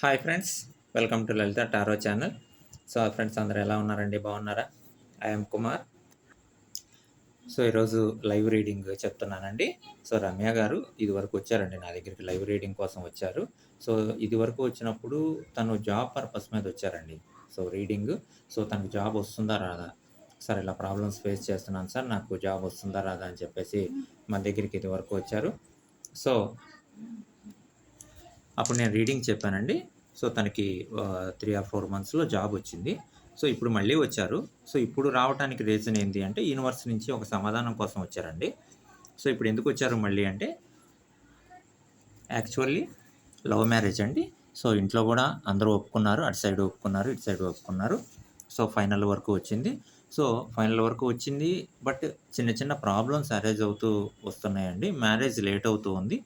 Hi friends welcome to Lalitha tarot channel. So friends అందరు ఎలా ఉన్నారండి? బాగున్నారా? ఐఎమ్ కుమార్. సో ఈరోజు లైవ్ రీడింగ్ చెప్తున్నానండి. సో రమ్య గారు ఇది వరకు వచ్చారండి నా దగ్గరికి లైవ్ రీడింగ్ కోసం వచ్చారు. సో ఇది వరకు వచ్చినప్పుడు తను జాబ్ పర్పస్ మీద వచ్చారండి సో రీడింగ్. సో తనకు జాబ్ వస్తుందా రాదా? సార్ ఇలా ప్రాబ్లమ్స్ ఫేస్ చేస్తున్నాను సార్ నాకు జాబ్ వస్తుందా రాదా అని చెప్పేసి మా దగ్గరికి ఇది వరకు వచ్చారు. సో అప్పుడు నేను రీడింగ్ చెప్పానండి. సో తనకి త్రీ ఆర్ ఫోర్ మంత్స్లో జాబ్ వచ్చింది. సో ఇప్పుడు మళ్ళీ వచ్చారు. సో ఇప్పుడు రావడానికి రీజన్ ఏంటి అంటే యూనివర్స్ నుంచి ఒక సమాధానం కోసం వచ్చారండి. సో ఇప్పుడు ఎందుకు వచ్చారు మళ్ళీ అంటే యాక్చువల్లీ లవ్ మ్యారేజ్ అండి. సో ఇంట్లో కూడా అందరూ ఒప్పుకున్నారు. అటు సైడ్ ఒప్పుకున్నారు ఇటు సైడ్ ఒప్పుకున్నారు. సో ఫైనల్ వరకు వచ్చింది. సో ఫైనల్ వరకు వచ్చింది. బట్ చిన్న చిన్న ప్రాబ్లమ్స్ అరేజ్ అవుతూ వస్తున్నాయండి. మ్యారేజ్ లేట్ అవుతూ ఉంది.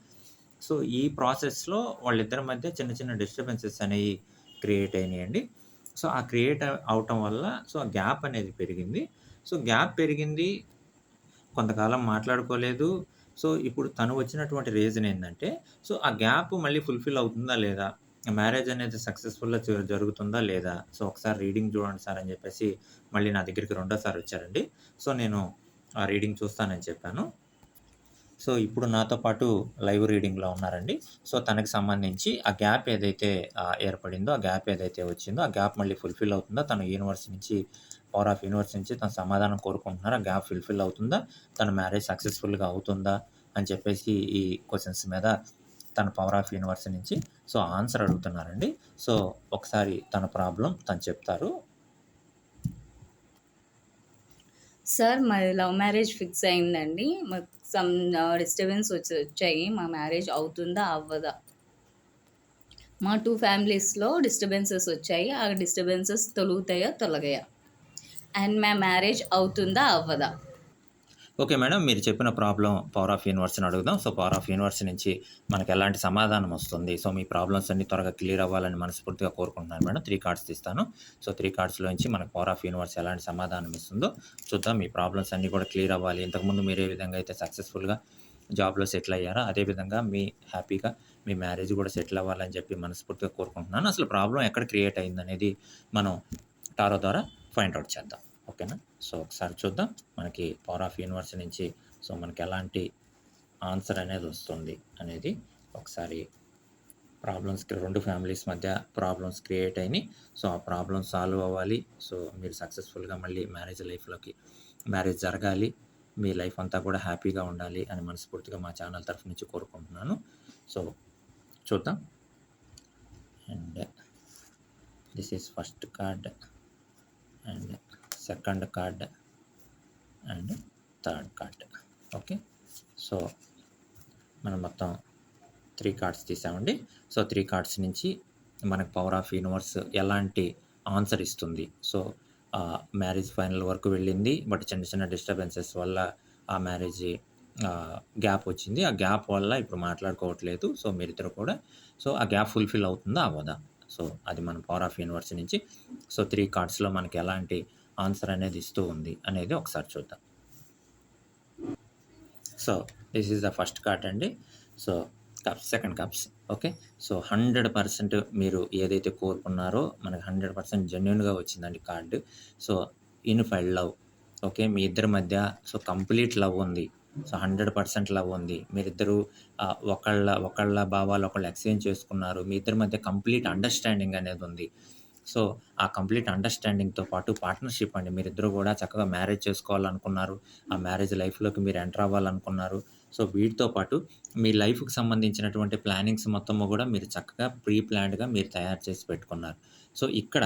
సో ఈ ప్రాసెస్లో వాళ్ళిద్దరి మధ్య చిన్న చిన్న డిస్టర్బెన్సెస్ అనేవి క్రియేట్ అయినాయండి. సో ఆ క్రియేట్ అవటం వల్ల సో ఆ గ్యాప్ అనేది పెరిగింది. సో గ్యాప్ పెరిగింది. కొంతకాలం మాట్లాడుకోలేదు. సో ఇప్పుడు తను వచ్చినటువంటి రీజన్ ఏంటంటే సో ఆ గ్యాప్ మళ్ళీ ఫుల్ఫిల్ అవుతుందా లేదా? మ్యారేజ్ అనేది సక్సెస్ఫుల్గా జరుగుతుందా లేదా? సో ఒకసారి రీడింగ్ చూడండి సార్ అని చెప్పేసి మళ్ళీ నా దగ్గరికి రెండోసారి వచ్చారండి. సో నేను ఆ రీడింగ్ చూస్తానని చెప్పాను. సో ఇప్పుడు నాతో పాటు లైవ్ రీడింగ్లో ఉన్నారండి. సో తనకి సంబంధించి ఆ గ్యాప్ ఏదైతే ఏర్పడిందో ఆ గ్యాప్ ఏదైతే వచ్చిందో ఆ గ్యాప్ మళ్ళీ ఫుల్ఫిల్ అవుతుందో? తన యూనివర్స్ నుంచి పవర్ ఆఫ్ యూనివర్స్ నుంచి తన సమాధానం కోరుకుంటున్నారా? ఆ గ్యాప్ ఫుల్ఫిల్ అవుతుందా? తన మ్యారేజ్ సక్సెస్ఫుల్గా అవుతుందా? అని చెప్పేసి ఈ క్వశ్చన్స్ మీద తన పవర్ ఆఫ్ యూనివర్స్ నుంచి సో ఆన్సర్ అడుగుతున్నారండి. సో ఒకసారి తన ప్రాబ్లం తను చెప్తారు. సార్ మాది లవ్ మ్యారేజ్ ఫిక్స్ అయిందండి. మాకు సమ్ డిస్టర్బెన్స్ వచ్చి వచ్చాయి. మా మ్యారేజ్ అవుతుందా అవ్వదా? మా టూ ఫ్యామిలీస్లో డిస్టర్బెన్సెస్ వచ్చాయి. ఆ డిస్టర్బెన్సెస్ తొలుగుతాయా తొలగాయా? అండ్ మా మ్యారేజ్ అవుతుందా అవ్వదా? ఓకే మేడం మీరు చెప్పిన ప్రాబ్లం పవర్ ఆఫ్ యూనివర్స్ని అడుగుదాం. సో పవర్ ఆఫ్ యూనివర్స్ నుంచి మనకి ఎలాంటి సమాధానం వస్తుంది? సో మీ ప్రాబ్లమ్స్ అన్ని త్వరగా క్లియర్ అవ్వాలని మనస్ఫూర్తిగా కోరుకుంటున్నాను మేడం. త్రీ కార్డ్స్ తీస్తాను. సో త్రీ కార్డ్స్లో నుంచి మనకు పవర్ ఆఫ్ యూనివర్స్ ఎలాంటి సమాధానం ఇస్తుందో చూద్దాం. మీ ప్రాబ్లమ్స్ అన్నీ కూడా క్లియర్ అవ్వాలి. ఇంతకుముందు మీరు ఏ విధంగా అయితే సక్సెస్ఫుల్గా జాబ్లో సెటిల్ అయ్యారో అదేవిధంగా మీ హ్యాపీగా మీ మ్యారేజ్ కూడా సెటిల్ అవ్వాలని చెప్పి మనస్ఫూర్తిగా కోరుకుంటున్నాను. అసలు ప్రాబ్లం ఎక్కడ క్రియేట్ అయిందనేది మనం టారో ద్వారా ఫైండ్ అవుట్ చేద్దాం. ఓకేనా? సో ఒకసారి చూద్దాం. మనకి పవర్ ఆఫ్ యూనివర్స్ నుంచి సో మనకి ఎలాంటి ఆన్సర్ అనేది వస్తుంది అనేది ఒకసారి ప్రాబ్లమ్స్ రెండు ఫ్యామిలీస్ మధ్య ప్రాబ్లమ్స్ క్రియేట్ అయినాయి. సో ఆ ప్రాబ్లమ్స్ సాల్వ్ అవ్వాలి. సో మీరు సక్సెస్ఫుల్గా మళ్ళీ మ్యారేజ్ లైఫ్లోకి మ్యారేజ్ జరగాలి. మీ లైఫ్ అంతా కూడా హ్యాపీగా ఉండాలి అని మనస్ఫూర్తిగా మా ఛానల్ తరఫు నుంచి కోరుకుంటున్నాను. సో చూద్దాం. And this is first card and second card and third card okay so మనం మొత్తం త్రీ కార్డ్స్ తీసామండి. సో త్రీ కార్డ్స్ నుంచి మనకు పవర్ ఆఫ్ యూనివర్స్ ఎలాంటి ఆన్సర్ ఇస్తుంది? సో మ్యారేజ్ ఫైనల్ వరకు వెళ్ళింది. బట్ చిన్న చిన్న డిస్టర్బెన్సెస్ వల్ల ఆ మ్యారేజ్ గ్యాప్ వచ్చింది. ఆ గ్యాప్ వల్ల ఇప్పుడు మాట్లాడుకోవట్లేదు. సో మీరిద్దరు కూడా. సో ఆ గ్యాప్ ఫుల్ఫిల్ అవుతుందా? అవ్వదా? సో అది మన పవర్ ఆఫ్ యూనివర్స్ నుంచి. సో త్రీ కార్డ్స్లో మనకి ఎలాంటి ఆన్సర్ అనేది ఇస్తూ ఉంది అనేది ఒకసారి చూద్దాం. So this is the first card అండి. So cups second cups okay so hundred percent మీరు ఏదైతే కోరుకున్నారో మనకి హండ్రెడ్ పర్సెంట్ జెన్యున్గా వచ్చిందండి కార్డు సో ఇన్ఫైల్ లవ్ ఓకే మీ ఇద్దరి మధ్య సో కంప్లీట్ లవ్ ఉంది. సో హండ్రెడ్ పర్సెంట్ లవ్ ఉంది. మీరిద్దరు ఒకళ్ళ ఒకళ్ళ భావాలు ఒకళ్ళు ఎక్స్చేంజ్ చేసుకున్నారు. మీ ఇద్దరి మధ్య కంప్లీట్ అండర్స్టాండింగ్ అనేది ఉంది. సో ఆ కంప్లీట్ అండర్స్టాండింగ్తో పాటు పార్ట్నర్షిప్ అండి. మీరిద్దరు కూడా చక్కగా మ్యారేజ్ చేసుకోవాలనుకున్నారు. ఆ మ్యారేజ్ లైఫ్లోకి మీరు ఎంటర్ అవ్వాలనుకున్నారు. సో వీటితో పాటు మీ లైఫ్కి సంబంధించినటువంటి ప్లానింగ్స్ మొత్తము కూడా మీరు చక్కగా ప్రీ ప్లాన్డ్గా మీరు తయారు చేసి పెట్టుకున్నారు. సో ఇక్కడ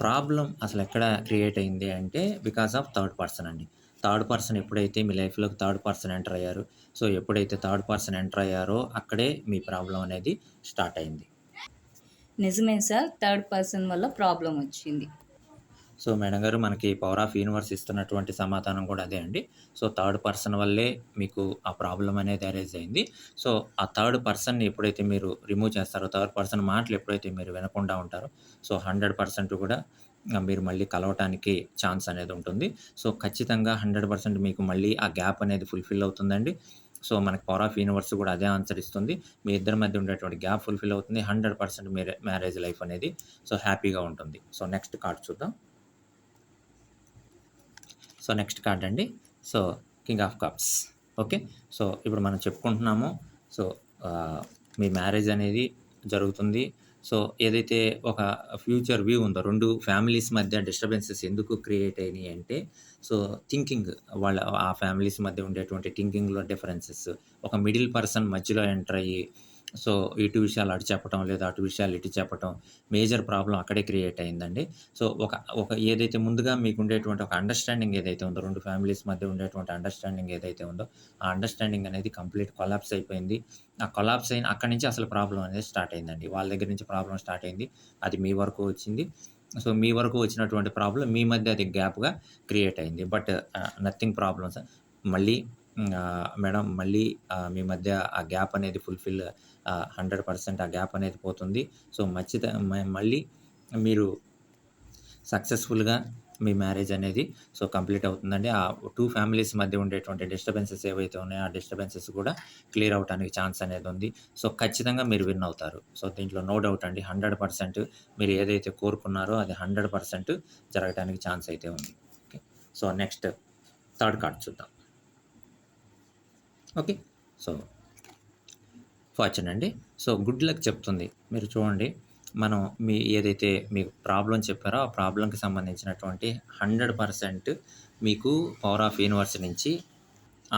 ప్రాబ్లం అసలు ఎక్కడ క్రియేట్ అయింది అంటే బికాస్ ఆఫ్ థర్డ్ పర్సన్ అండి. థర్డ్ పర్సన్ ఎప్పుడైతే మీ లైఫ్లోకి థర్డ్ పర్సన్ ఎంటర్ అయ్యారు సో ఎప్పుడైతే థర్డ్ పర్సన్ ఎంటర్ అయ్యారో అక్కడే మీ ప్రాబ్లం అనేది స్టార్ట్ అయింది. నిజమే సార్ థర్డ్ పర్సన్ వల్ల ప్రాబ్లం వచ్చింది. సో మేడం గారు మనకి పవర్ ఆఫ్ యూనివర్స్ ఇస్తున్నటువంటి సమాధానం కూడా అదే అండి. సో థర్డ్ పర్సన్ వల్లే మీకు ఆ ప్రాబ్లం అనేది అరేజ్ అయింది. సో ఆ థర్డ్ పర్సన్ని ఎప్పుడైతే మీరు రిమూవ్ చేస్తారో థర్డ్ పర్సన్ మాటలు ఎప్పుడైతే మీరు వినకుండా ఉంటారో సో హండ్రెడ్ పర్సెంట్ కూడా మీరు మళ్ళీ కలవటానికి ఛాన్స్ అనేది ఉంటుంది. సో ఖచ్చితంగా హండ్రెడ్ పర్సెంట్ మీకు మళ్ళీ ఆ గ్యాప్ అనేది ఫుల్ఫిల్ అవుతుందండి. సో మనకి పవర్ ఆఫ్ యూనివర్స్ కూడా అదే ఆన్సర్ ఇస్తుంది. మీ ఇద్దరి మధ్య ఉండేటువంటి గ్యాప్ ఫుల్ఫిల్ అవుతుంది. హండ్రెడ్ పర్సెంట్ మీ మ్యారేజ్ లైఫ్ అనేది సో హ్యాపీగా ఉంటుంది. సో నెక్స్ట్ కార్డ్ చూద్దాం. సో నెక్స్ట్ కార్డ్ అండి. So king of cups okay? So ఇప్పుడు మనం చెప్పుకుంటున్నాము. సో మీ మ్యారేజ్ అనేది జరుగుతుంది. సో ఏదైతే ఒక ఫ్యూచర్ వ్యూ ఉందో రెండు ఫ్యామిలీస్ మధ్య డిస్టర్బెన్సెస్ ఎందుకు క్రియేట్ అయినాయి అంటే సో థింకింగ్ వాళ్ళ ఆ ఫ్యామిలీస్ మధ్య ఉండేటువంటి థింకింగ్లో డిఫరెన్సెస్ ఒక మిడిల్ పర్సన్ మధ్యలో ఎంటర్ అయ్యి సో ఇటు విషయాలు అటు చెప్పటం లేదా అటు విషయాలు ఇటు చెప్పటం మేజర్ ప్రాబ్లం అక్కడే క్రియేట్ అయిందండి. సో ఒక ఒక ఏదైతే ముందుగా మీకు ఉండేటువంటి ఒక అండర్స్టాండింగ్ ఏదైతే ఉందో రెండు ఫ్యామిలీస్ మధ్య ఉండేటువంటి అండర్స్టాండింగ్ ఏదైతే ఉందో ఆ అండర్స్టాండింగ్ అనేది కంప్లీట్ కొలాప్స్ అయిపోయింది. ఆ కొలాప్స్ అయిన అక్కడి నుంచి అసలు ప్రాబ్లం అనేది స్టార్ట్ అయిందండి. వాళ్ళ దగ్గర నుంచి ప్రాబ్లం స్టార్ట్ అయింది. అది మీ వరకు వచ్చింది. సో మీ వరకు వచ్చినటువంటి ప్రాబ్లం మీ మధ్య అది గ్యాప్గా క్రియేట్ అయింది. బట్ నథింగ్ ప్రాబ్లమ్స్ మళ్ళీ మేడం మళ్ళీ మీ మధ్య ఆ గ్యాప్ అనేది ఫుల్ఫిల్ హండ్రెడ్ పర్సెంట్ ఆ గ్యాప్ అనేది పోతుంది. సో మచ్చిత మళ్ళీ మీరు సక్సెస్ఫుల్గా మీ మ్యారేజ్ అనేది సో కంప్లీట్ అవుతుందండి. ఆ టూ ఫ్యామిలీస్ మధ్య ఉండేటువంటి డిస్టర్బెన్సెస్ ఏవైతే ఉన్నాయో ఆ డిస్టర్బెన్సెస్ కూడా క్లియర్ అవడానికి ఛాన్స్ అనేది ఉంది. సో ఖచ్చితంగా మీరు విన్ అవుతారు. సో దీంట్లో నో డౌట్ అండి హండ్రెడ్ పర్సెంట్ మీరు ఏదైతే కోరుకున్నారో అది హండ్రెడ్ పర్సెంట్ జరగడానికి ఛాన్స్ అయితే ఉంది. Okay? So next third card చూద్దాం. ఓకే? సో ఫార్చ్యూన్ అండి. సో గుడ్ లక్ చెప్తుంది. మీరు చూడండి మనం మీ ఏదైతే మీకు ప్రాబ్లం చెప్పారో ఆ ప్రాబ్లంకి సంబంధించినటువంటి హండ్రెడ్ పర్సెంట్ మీకు పవర్ ఆఫ్ యూనివర్స్ నుంచి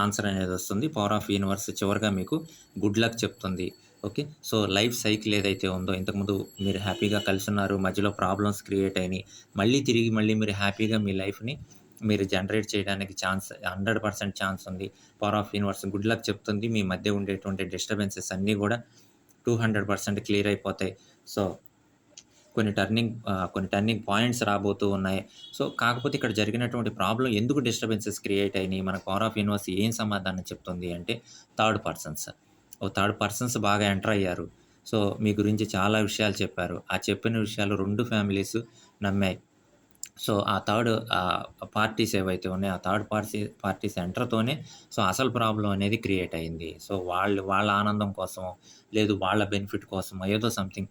ఆన్సర్ అనేది వస్తుంది. పవర్ ఆఫ్ యూనివర్స్ చివరిగా మీకు గుడ్ లక్ చెప్తుంది. ఓకే? సో లైఫ్ సైకిల్ ఏదైతే ఉందో ఇంతకుముందు మీరు హ్యాపీగా కలిసి ఉన్నారు మధ్యలో ప్రాబ్లమ్స్ క్రియేట్ అయినాయి మళ్ళీ తిరిగి మళ్ళీ మీరు హ్యాపీగా మీ లైఫ్ని మీరు జనరేట్ చేయడానికి ఛాన్స్ హండ్రెడ్ పర్సెంట్ ఛాన్స్ ఉంది. Power of universe good luck చెప్తుంది. మీ మధ్య ఉండేటువంటి డిస్టర్బెన్సెస్ అన్నీ కూడా టూ హండ్రెడ్ పర్సెంట్ క్లియర్ అయిపోతాయి. సో కొన్ని టర్నింగ్ కొన్ని టర్నింగ్ పాయింట్స్ రాబోతూ ఉన్నాయి. సో కాకపోతే ఇక్కడ జరిగినటువంటి ప్రాబ్లం ఎందుకు డిస్టర్బెన్సెస్ క్రియేట్ అయినాయి? మన పవర్ ఆఫ్ యూనివర్స్ ఏం సమాధానం చెప్తుంది అంటే థర్డ్ పర్సన్స్. ఓ థర్డ్ పర్సన్స్ బాగా ఎంటర్ అయ్యారు. సో మీ గురించి చాలా విషయాలు చెప్పారు. ఆ చెప్పిన విషయాలు రెండు ఫ్యామిలీస్ నమ్మాయి. సో ఆ థర్డ్ పార్టీస్ ఏవైతే ఉన్నాయో ఆ థర్డ్ పార్టీ పార్టీ సెంటర్తోనే సో అసలు ప్రాబ్లం అనేది క్రియేట్ అయింది. సో వాళ్ళు వాళ్ళ ఆనందం కోసం లేదు వాళ్ళ బెనిఫిట్ కోసం ఏదో సంథింగ్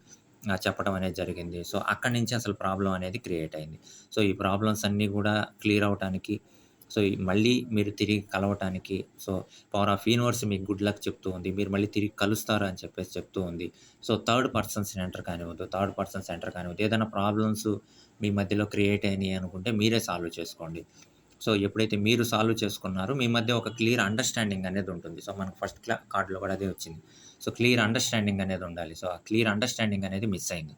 చెప్పడం అనేది జరిగింది. సో అక్కడి నుంచి అసలు ప్రాబ్లం అనేది క్రియేట్ అయింది. సో ఈ ప్రాబ్లమ్స్ అన్నీ కూడా క్లియర్ అవడానికి సో మళ్ళీ మీరు తిరిగి కలవటానికి సో పవర్ ఆఫ్ యూనివర్స్ మీకు గుడ్ లక్ చెప్తూ ఉంది. మీరు మళ్ళీ తిరిగి కలుస్తారు అని చెప్పేసి చెప్తూ ఉంది. సో థర్డ్ పర్సన్స్ ఎంటర్ కానివ్వద్దు. థర్డ్ పర్సన్స్ ఎంటర్ కానివ్వద్దు. ఏదైనా ప్రాబ్లమ్స్ మీ మధ్యలో క్రియేట్ అయినాయి అనుకుంటే మీరే సాల్వ్ చేసుకోండి. సో ఎప్పుడైతే మీరు సాల్వ్ చేసుకున్నారో మీ మధ్య ఒక క్లియర్ అండర్స్టాండింగ్ అనేది ఉంటుంది. సో మనకు ఫస్ట్ క్లా కార్డులో కూడా అదే వచ్చింది. సో క్లియర్ అండర్స్టాండింగ్ అనేది ఉండాలి. సో ఆ క్లియర్ అండర్స్టాండింగ్ అనేది మిస్ అయింది.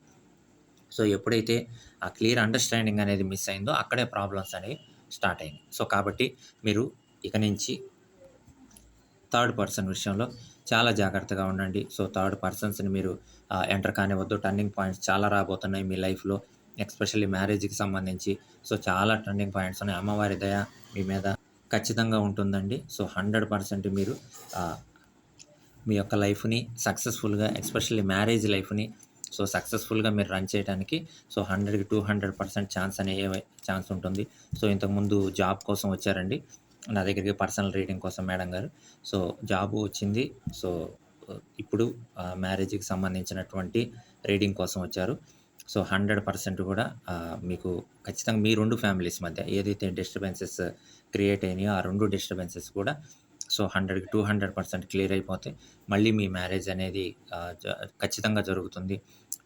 సో ఎప్పుడైతే ఆ క్లియర్ అండర్స్టాండింగ్ అనేది మిస్ అయిందో అక్కడే ప్రాబ్లమ్స్ అనేవి స్టార్ట్ అయింది. సో కాబట్టి మీరు ఇక నుంచి థర్డ్ పర్సన్ విషయంలో చాలా జాగ్రత్తగా ఉండండి. సో థర్డ్ పర్సన్స్ని మీరు ఎంటర్ కానివ్వద్దు. టర్నింగ్ పాయింట్స్ చాలా రాబోతున్నాయి మీ లైఫ్లో. ఎక్స్పెషల్లీ మ్యారేజ్కి సంబంధించి. సో చాలా టర్నింగ్ పాయింట్స్ ఉన్నాయి. అమ్మవారి దయ మీ మీద ఖచ్చితంగా ఉంటుందండి. సో హండ్రెడ్ పర్సెంట్ మీరు మీ యొక్క లైఫ్ని సక్సెస్ఫుల్గా ఎక్స్పెషల్లీ మ్యారేజ్ లైఫ్ని సో సక్సెస్ఫుల్గా మీరు రన్ చేయడానికి సో హండ్రెడ్కి టూ హండ్రెడ్ పర్సెంట్ ఛాన్స్ అనే ఛాన్స్ ఉంటుంది. సో ఇంతకుముందు జాబ్ కోసం వచ్చారండి. నా దగ్గరికి పర్సనల్ రీడింగ్ కోసం మేడం గారు. సో జాబ్ వచ్చింది. సో ఇప్పుడు మ్యారేజ్కి సంబంధించినటువంటి రీడింగ్ కోసం వచ్చారు. సో హండ్రెడ్ పర్సెంట్ కూడా మీకు ఖచ్చితంగా మీ రెండు ఫ్యామిలీస్ మధ్య ఏదైతే డిస్టర్బెన్సెస్ క్రియేట్ అయినాయో ఆ రెండు డిస్టర్బెన్సెస్ కూడా సో హండ్రెడ్కి టూ హండ్రెడ్ పర్సెంట్ క్లియర్ అయిపోతే మళ్ళీ మీ మ్యారేజ్ అనేది ఖచ్చితంగా జరుగుతుంది.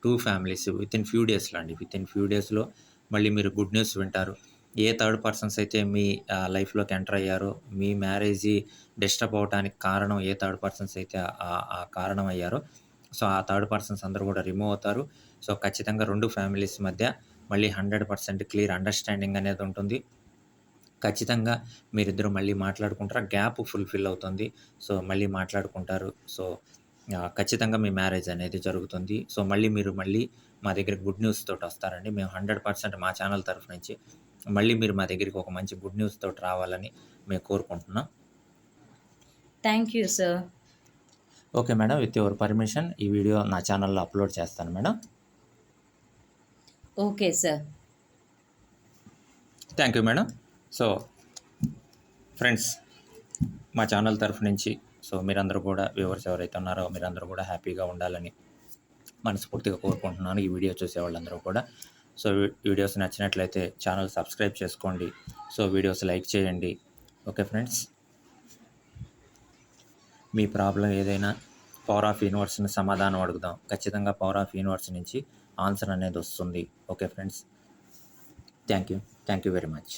Two families with in few డేస్లో అండి విత్ ఇన్ ఫ్యూ డేస్లో మళ్ళీ మీరు గుడ్ న్యూస్ వింటారు. ఏ థర్డ్ పర్సన్స్ అయితే మీ లైఫ్లోకి ఎంటర్ అయ్యారో మీ మ్యారేజ్ డిస్టర్బ్ అవడానికి కారణం ఏ థర్డ్ పర్సన్స్ అయితే ఆ- కారణం అయ్యారో సో ఆ థర్డ్ పర్సన్స్ అందరూ కూడా రిమూవ్ అవుతారు. సో ఖచ్చితంగా రెండు ఫ్యామిలీస్ మధ్య మళ్ళీ హండ్రెడ్ పర్సెంట్ క్లియర్ అండర్స్టాండింగ్ అనేది ఉంటుంది. ఖచ్చితంగా మీరిద్దరు మళ్ళీ మాట్లాడుకుంటారు. గ్యాప్ ఫుల్ఫిల్ అవుతుంది. సో మళ్ళీ మాట్లాడుకుంటారు. సో ఖచ్చితంగా మీ మ్యారేజ్ అనేది జరుగుతుంది. సో మళ్ళీ మీరు మళ్ళీ మా దగ్గర గుడ్ న్యూస్ తోటి వస్తారండి. మేము హండ్రెడ్ పర్సెంట్ మా ఛానల్ తరఫు నుంచి మళ్ళీ మీరు మా దగ్గరికి ఒక మంచి గుడ్ న్యూస్ తోటి రావాలని మేము కోరుకుంటున్నాం. Thank you sir. Okay madam. With your permission ఈ వీడియో నా ఛానల్లో అప్లోడ్ చేస్తాను madam. Okay sir. Thank you madam. So friends మా ఛానల్ తరఫు నుంచి సో మీరందరూ కూడా వ్యూవర్స్ ఎవరైతే ఉన్నారో మీరందరూ కూడా హ్యాపీగా ఉండాలని మనస్ఫూర్తిగా కోరుకుంటున్నాను ఈ వీడియో చూసే వాళ్ళందరూ కూడా. సో వీడియోస్ నచ్చినట్లయితే ఛానల్ సబ్స్క్రైబ్ చేసుకోండి. సో వీడియోస్ లైక్ చేయండి. Okay friends? మీ ప్రాబ్లం ఏదైనా పవర్ ఆఫ్ యూనివర్స్ని సమాధానం అడుగుదాం. ఖచ్చితంగా పవర్ ఆఫ్ యూనివర్స్ నుంచి ఆన్సర్ అనేది వస్తుంది. Okay friends? Thank you. Thank you very much.